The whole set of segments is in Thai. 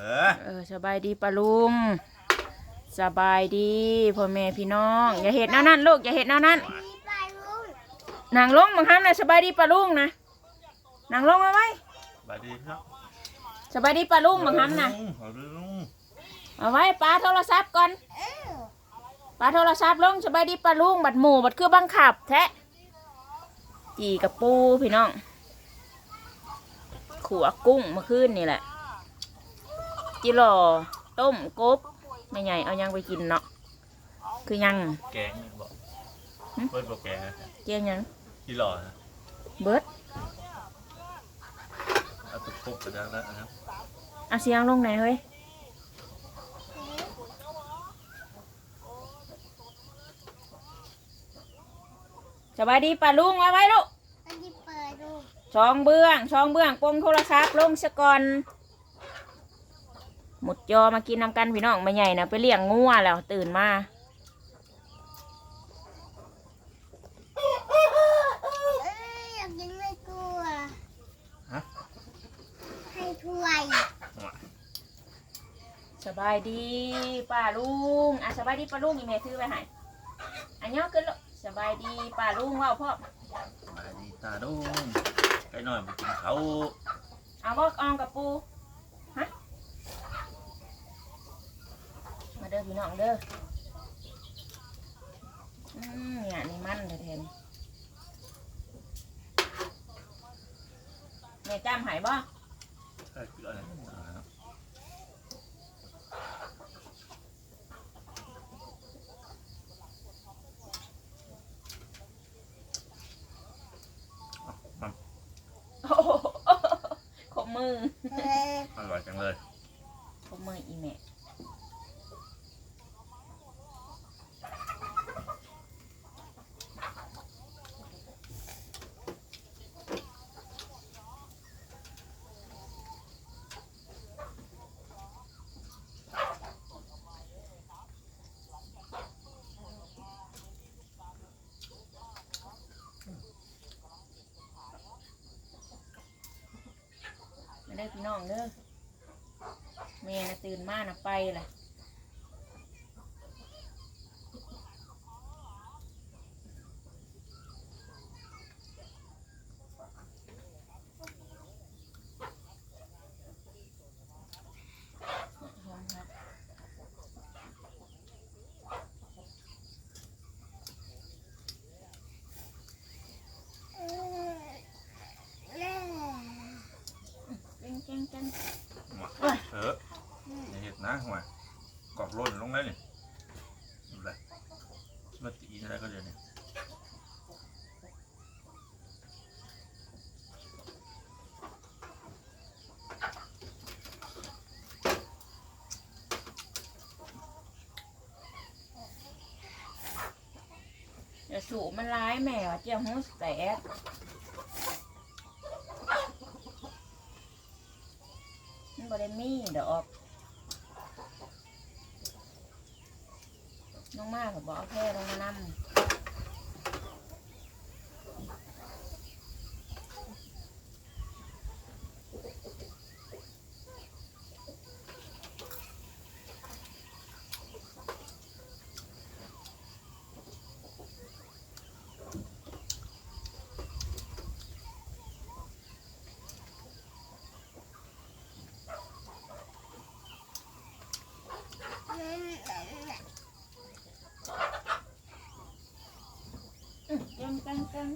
เออเออสบายดีปะลุงสบายดีพ่อแม่พี่น้อง อย่าเห็ดแนวนั้นลูกอย่าเห็ดแนวนั้นนางลงบังคับนะสบายดีปะลุงนะนางลงมาไว้บายดีครับสบายดีปะลุงบังคับนะเอาดูลุงเอาไว้ปาโทรศัพท์ก่อนปาโทรศัพท์ลงสบายดีปะลุงบัดหมู่บัดคือบังคับ แท้จีกับปูพี่น้องขัวกุ้งเมื่อคืนนี่แหละ จิหล่อต้มกบไม่ใหญ่เอายังไปกินเนาะคือยังแกงนี่บอกหึเปิดบอกแกงนะเจียงยังที่หล่อนะเบิดเอาตุกปุ๊บไปแล้วนะครับเอาเสียงลงไหนอยเฮ้ยสบายดีป่ะลุงเอาไว้ลูกอันที่เปิดดูช่องเบื้องช่องเบื้องปงโทรศัพท์ลงสะก่อน หมดจอมากินนำกันพี่น้องมาใหญ่นะไปเลี้ยงงัวแล้วตื่นมาเอ้ยอยากกินไม่กลัวฮะให้ถ้วยสบายดีป้าลุงอะสบายดีป้าลุงอีเมถือไปให้อันยอขึ้นลูกสบายดีป้าลุงเว่าพ่อบายดีตาดุงไก่หน่อยมากินเขาเอาบอกอองกับปูฮะ มาเด้อพี่น้องเด้ออืมเนี่ยนี่มันแท้ๆนี่แม่จำหายบ่ไก่คืออะไรนะครับเอาโอ้โหขบมือเอออร่อยจังเลยขบมืออีแม่ พี่น้องเด้อแม่นะตื่นมานะไปล่ะเก่งเก่งเก่ง มาเอออย่าเห็ดนะหัวกรอบร่นลงได้นี่ดูเลยมาตีอะไรก็เดี๋ยวนี้ แต่สูมันร้ายแม่ว่าเจ้าหูแตกมันบ่เด้มีดอกน้องมากผมบอกเอาแค่ลงมานำ อื ม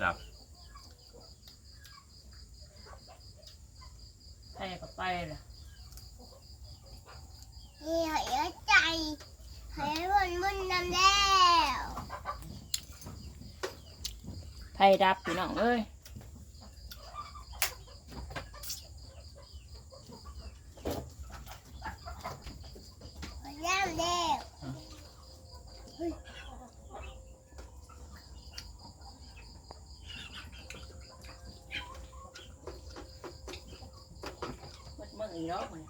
เก่งเก่งเก่งไฟดับไปก็ไปเลยนี่หายใจหายบนบนน้ำแล้วไฟดับพี่น้องเอ้ย หายน้ำแล้ว มันเมื่ อีกแล้วมัน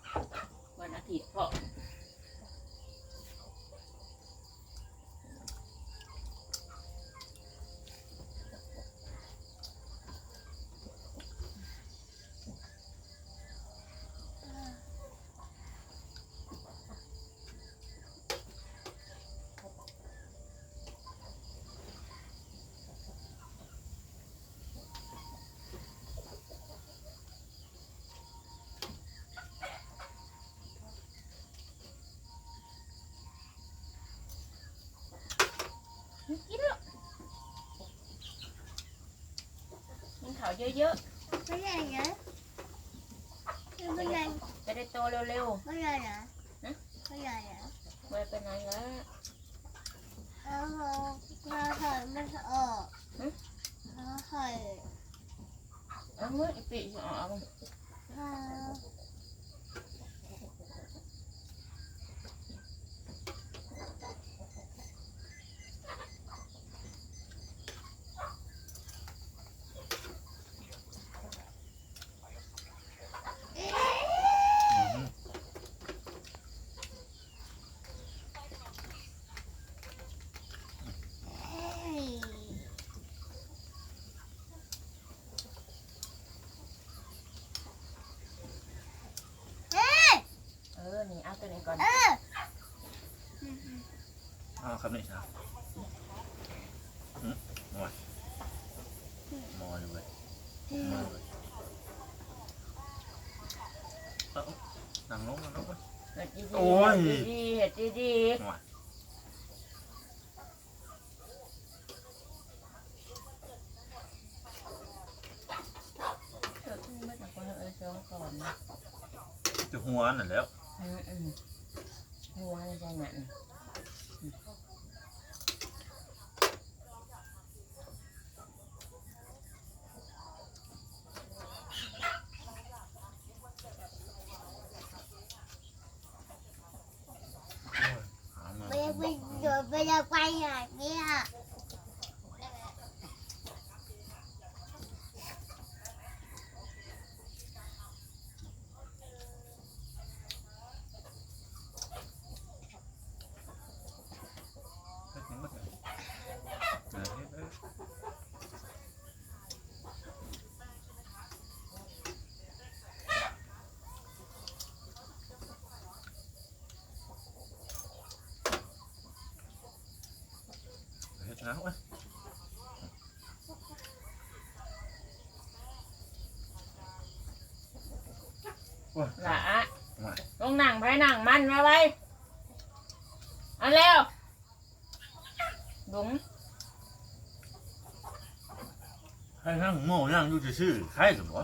วันอาทิตย์เพราะ กินแล้วกินข้าวเยอะไม่ได้นะไม่ได้ๆ จะได้โตเร็วไม่ได้นะไม่ได้นะๆไม่ไปไหนแล้วเอาเราถอยมันออกเราถอยเอาเมื่ออีปีสิเอาเอาเอา อืม เฮ้ยเอ้ย เออ นี่เอาตัวนี้ก่อน เออ เอาครับนี่ครับอืมหมอหมออยู่เว้ยหมอเลยเอานั่งลงนั่งลงเว้ยเห็ดดีโอ้ยๆดีๆเห็ดดีหมอๆเถอะไม่ต้องคนเออสองก่อนนะจะหัวนั่นแหล้วอืมอืมหัวในใจนั่น หาเงิน ไปไปเดี๋ยวไปเดี๋ยวไปไหนเนี่ย เฮ็ดหยังบ่ได้เออเฮ็ดเอ้ย เฮ็ดนะว้ยโอ้ยละอะลงหนังไปหนังมันมาไว้เอาเร็วดุงให้นั่งโง่นั่งอยู่ซื่อๆใครสมบ่